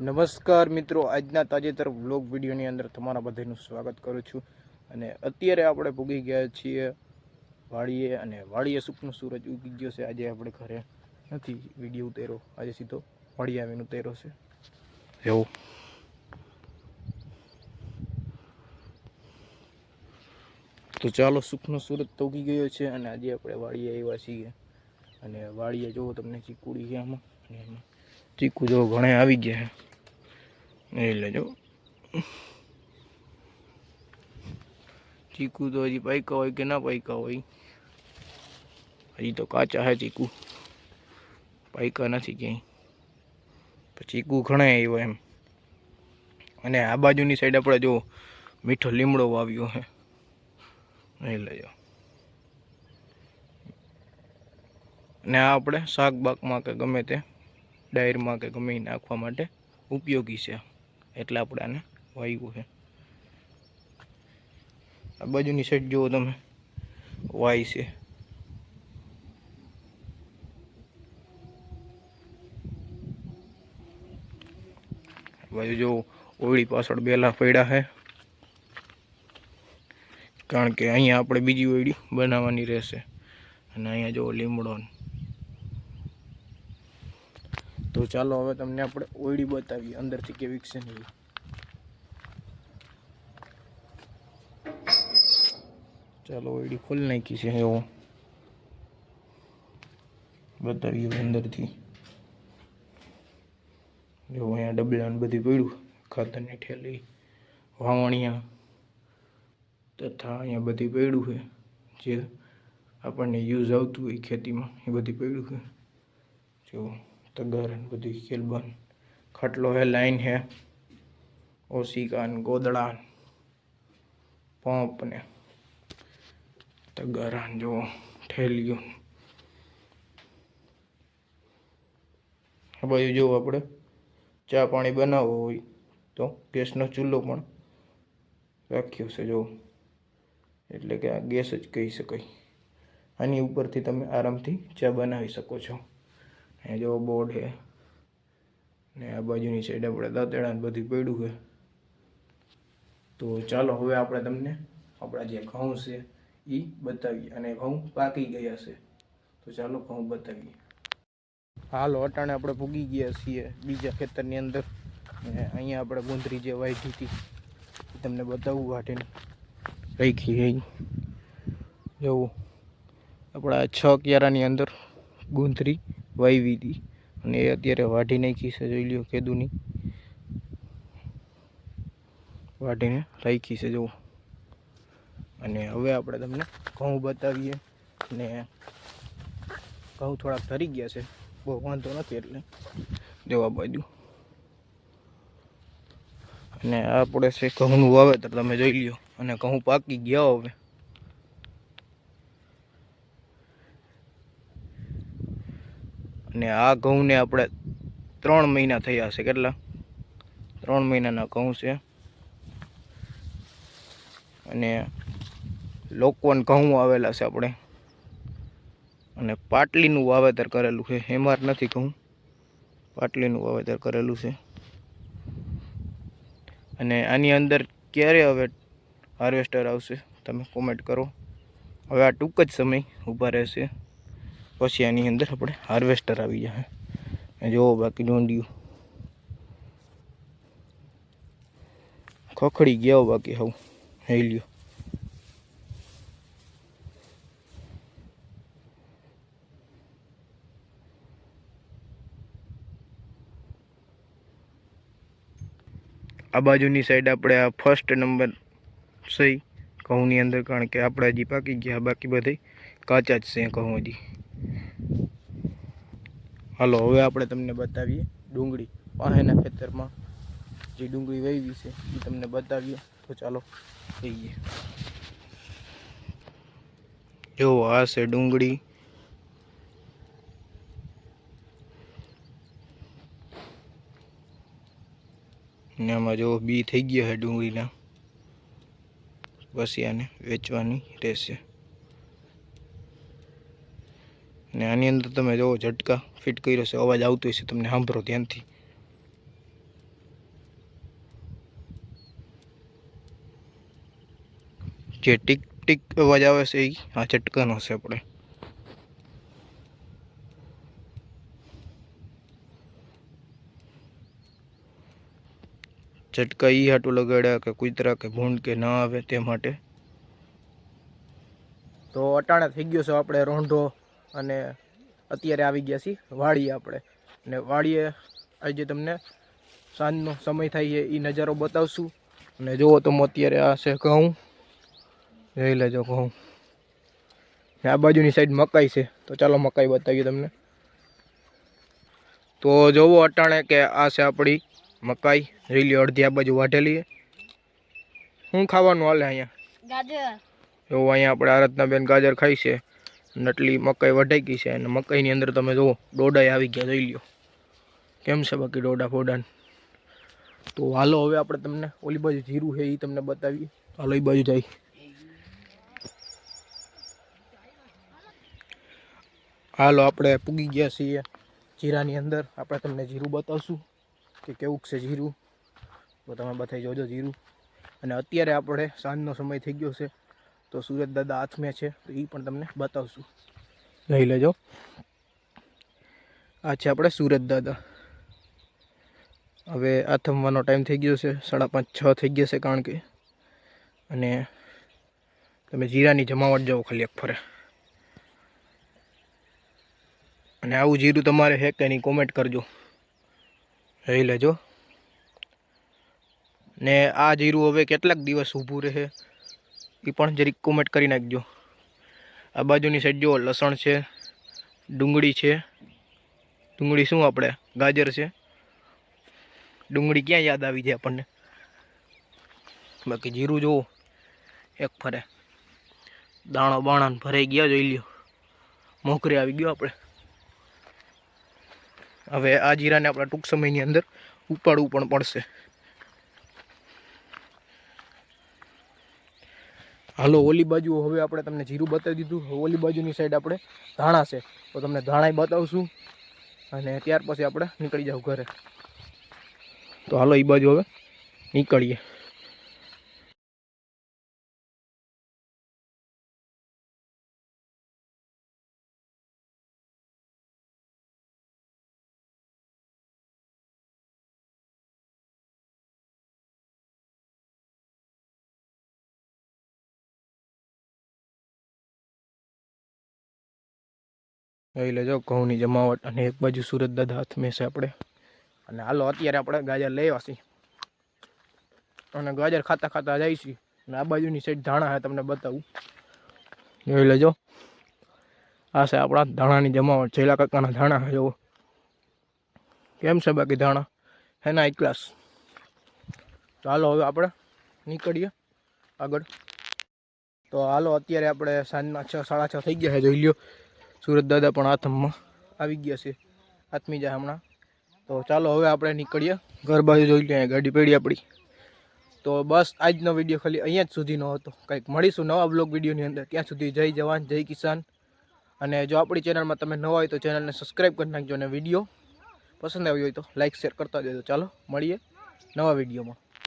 નમસ્કાર મિત્રો આજના તાજેતર વ્લોગ વિડીયોની અંદર તમારા બધાનું સ્વાગત કરું છું. અને અત્યારે આપણે ભૂગી ગયા છીએ વાડીએ અને વાડીએ સુખનું સૂરજ ઉગી ગયો છે. આજે આપણે ઘરે નથી વીડિયો ઉતેરો આજે સીધો વાળી આવીને ઉતેરો છે. એવું. તો ચાલો સુખનો સૂરજ તો ઉગી ગયો છે અને આજે આપણે વાડીએ આવ્યા છીએ. અને વાડીએ જુઓ તમને ચીકુડી છે આમાં. અને એમાં ચીકુ જો ઘણે આવી ગયા છે. એ લેજો ચીકુ તો હજી પાયકા હોય કે ના પાયકા હોય? હજી તો કાચા હે ચીકુ. પાયકા નથી ક્યાંય. ચીકુ ઘણા આવ્યો એમ. અને આ બાજુની સાઈડ આપણે જો મીઠો લીમડો વાવ્યો હે એ લેજો અને આ આપણે શાક બાકમાં કે ગમે તે ડાયરમાં કે ગમે નાખવા માટે ઉપયોગી છે. એટલે આપણે આને વાયવું છે. આ બાજુની સાઈડ જુઓ તમે. વાય છે. બાજુ જો ઓળી પાછળ બેલા પડ્યા છે. કારણ કે અહીંયા આપણે બીજી ઓળી બનાવવાની રહેશે. અને અહીંયા જો લીમડો ને તો ચાલો હવે તમને આપણે ઓયડી બતાવીએ અંદરથી કેવી છે ને ચાલો ઓયડી ખોલી નાખી છે એવો. બતાવીએ અંદરથી. જો અહીંયા ડબલાને બધી બધું પડ્યું, ખાતરની ઠેલી વાવણિયા તથા અહીંયા બધી પડ્યું છે. જે આપણને યુઝ આવતું હોય ખેતીમાં એ બધી પડ્યું છે. જો તગર બધી કેલબન ખાટલો હે, લાઈન હે, ઓશિકા ને ગોદડા ને પંપ ને તગારા ને જો ઠેલીઓ હવે જો આપણે ચા પાણી બનાવવું હોય તો ગેસનો ચૂલો પણ રાખ્યો છે જો. એટલે કે આ ગેસ જ કહી શકાય. આની ઉપરથી તમે આરામથી ચા બનાવી શકો છો. અહીંયા જો બોર્ડ છે. ને આ બાજુની સાઈડ આપણે દાંતેડાને બધું પડ્યું છે. તો ચાલો હવે આપણે તમને આપણા જે ઘઉં છે એ બતાવીએ. અને ઘઉં પાકી ગયા છે. તો ચાલો ઘઉં બતાવીએ. હાલો, અટાણે આપણે પૂગી ગયા છીએ બીજા ખેતરની અંદર. અને અહીંયા આપણે ગુંદરી જે વાઢી હતી, એ તમને બતાવવું વાટીને રાખી રહી જવું. આપણા છ ક્યારાની અંદર ગુંદરી વાવી હતી અને એ અત્યારે વાઢી નાખી છે, જોઈ લ્યો કેદુની. વાઢીને રાખી છે, જુઓ. અને હવે આપણે તમને ઘઉં બતાવીએ. ને ઘઉં થોડાક ધરી ગયા છે. બહુ વાંધો નથી એટલે. જવા બાજુ. અને આપણે છે ઘઉંનું વાવેતર, તમે જોઈ લ્યો. અને ઘઉં પાકી ગયા હવે. અને આ ઘઉંને આપણે ત્રણ મહિના થયા છે, કેટલા? ત્રણ મહિનાના ઘઉં છે. અને લોકોને ઘઉં આવેલા છે આપણે. અને પાટલીનું વાવેતર કરેલું છે, હેમાર નથી ઘઉં. પાટલીનું વાવેતર કરેલું છે. અને આની અંદર ક્યારે હવે હાર્વેસ્ટર આવશે, તમે કોમેન્ટ કરો. હવે આ ટૂંક જ સમય ઊભા રહેશે. પછી આની અંદર આપણે હાર્વેસ્ટર આવી જાય જોવો બાકી ડોંડિયું. ખખડી ગયા બાકી હવ. હેલ્યો આ બાજુની સાઈડ આપણે આ ફર્સ્ટ નંબર સહી. ઘઉંની અંદર કારણ કે આપણે હજી પાકી ગયા, બાકી બધે કાચા જ છે ઘઉં હજી. હાલો, હવે આપણે તમને બતાવીએ ડુંગળી. પાસેના ખેતરમાં જે ડુંગળી વાવી છે, એ તમને બતાવીએ. તો ચાલો જઈએ જો, આ છે ડુંગળી. ને આમાં જો બી થઈ ગયા છે ડુંગળીના. પછી આને વેચવાની રહેશે. ને આની અંદર તમે જુઓ ઝટકા ફિટ કર્યો છે, અવાજ આવતો હશે તમને સાંભળો ધ્યાનથી. જે ટીક ટીક અવાજ આવે છે એ આ ઝટકાનો છે આપણે. ઝટકા એ હાટું લગાડ્યા કે કૂતરા કે ભૂંડ કે ના આવે તે માટે. તો અટાણે થઈ ગયો છે આપણે રોંઢો. અને અત્યારે આવી ગયા છીએ વાડીએ આપણે. ને વાડીએ આજે તમને સાંજનો સમય થાય છે એ નજારો બતાવશું. અને જુઓ તો અત્યારે આ છે ઘઉં. જોઈ લેજો ઘઉં. આ બાજુની સાઈડ મકાઈ છે. તો ચાલો મકાઈ બતાવીએ તમને. તો જોવો અટાણે કે આ છે આપણી મકાઈ. જોઈ લ્યો અડધી આ બાજુ વાઢેલી શું ખાવાનું હાલે અહીંયા? ગાજર. એવું અહીંયા આપણે આરાધનાબેન ગાજર ખાઈ છે. નટલી મકાઈ વઢાઈ ગઈ છે અને મકાઈની અંદર તમે જુઓ ડોડાઈ આવી ગયા, જોઈ લ્યો. કેમ છે બાકી ડોડા ફોડાન? તો હાલો હવે આપણે તમને ઓલી બાજુ જીરું છે એ તમને બતાવીએ. હાલો એ બાજુ જાય હાલો, આપણે પૂગી ગયા છીએ જીરાની અંદર. આપણે તમને જીરું બતાવશું કે કેવું છે જીરું. તો તમે બતાવી જોજો જીરું. અને અત્યારે આપણે સાંજનો સમય થઈ ગયો છે. તો સુરત દાદા હાથમે છે તો એ પણ તમને બતાવશું. લઈ લેજો. આ છે આપણે સુરત દાદા. હવે આથમવાનો ટાઈમ થઈ ગયો છે સાડા પાંચ છ થઈ ગયા છે કારણ કે. અને તમે જીરાની જમાવટ જાઓ ખાલી એક ફરે. અને આવું જીરું તમારે હે કે નહીં કોમેન્ટ કરજો. લઈ લેજો. ને આ જીરું હવે કેટલાક દિવસ ઊભું રહે. એ પણ જરીક કોમેન્ટ કરી નાખજો. આ બાજુની સાઈડ જુઓ, લસણ છે, ડુંગળી છે. ડુંગળી શું આપણે? ગાજર છે. ડુંગળી ક્યાં યાદ આવી જાય આપણને? બાકી જીરું જુઓ, એક ફરે. દાણો બાણા ભરાઈ ગયા, જોઈ લ્યો. મોકરે આવી ગયો આપણે. હવે આ જીરાને આપણે ટૂંક સમયની અંદર ઉપાડવું પણ પડશે. હાલો, ઓલી બાજુ હવે આપણે તમને જીરું બતાવી દીધું. ઓલી બાજુની સાઈડ આપણે ધાણા છે. તો તમને ધાણાય બતાવશું. અને ત્યાર પછી આપણે નીકળી જાવ ઘરે. તો હાલો એ બાજુ હવે નીકળીએ. જોઈ લેજો, ઘઉંની જમાવટ અને એક બાજુ સુરત દાદા હાથ મેસે આપણે. અને હાલો, અત્યારે આપણે ગાજર લઈ અને ગાજર ખાતા ખાતા જઈશી અને આ બાજુની સાઈડ ધાણા છે તમને બતાવું. જોઈ લેજો. આ છે આપણા ધાણાની જમાવટ. છેલ્લા કાકાના ધાણા છે જુઓ. કેમ છે બાકી ધાણા? હે ના, એક ક્લાસ તો હાલો, હવે આપણે નીકળીએ આગળ. તો હાલો, અત્યારે આપણે સાંજના છ, સાડા છ થઈ ગયા છે જોઈ લ્યો. સુરત દાદા પણ આથમમાં આવી ગયા છે. આથમી જાય હમણાં. તો ચાલો હવે આપણે નીકળીએ. ઘર બાજુ જોઈ લઈએ, ગાડી પડી આપણી. તો બસ આજનો વીડિયો ખાલી અહીંયા જ સુધીનો હતો. કંઈક મળીશું નવા બ્લોગ વિડીયોની અંદર. ત્યાં સુધી જય જવાન, જય કિસાન. અને જો આપણી ચેનલમાં તમે નવા હોય તો ચેનલને સબસ્ક્રાઈબ કરી નાખજો અને વીડિયો પસંદ આવ્યો હોય તો લાઇક શેર કરતા જજો ચાલો, મળીએ નવા વિડીયોમાં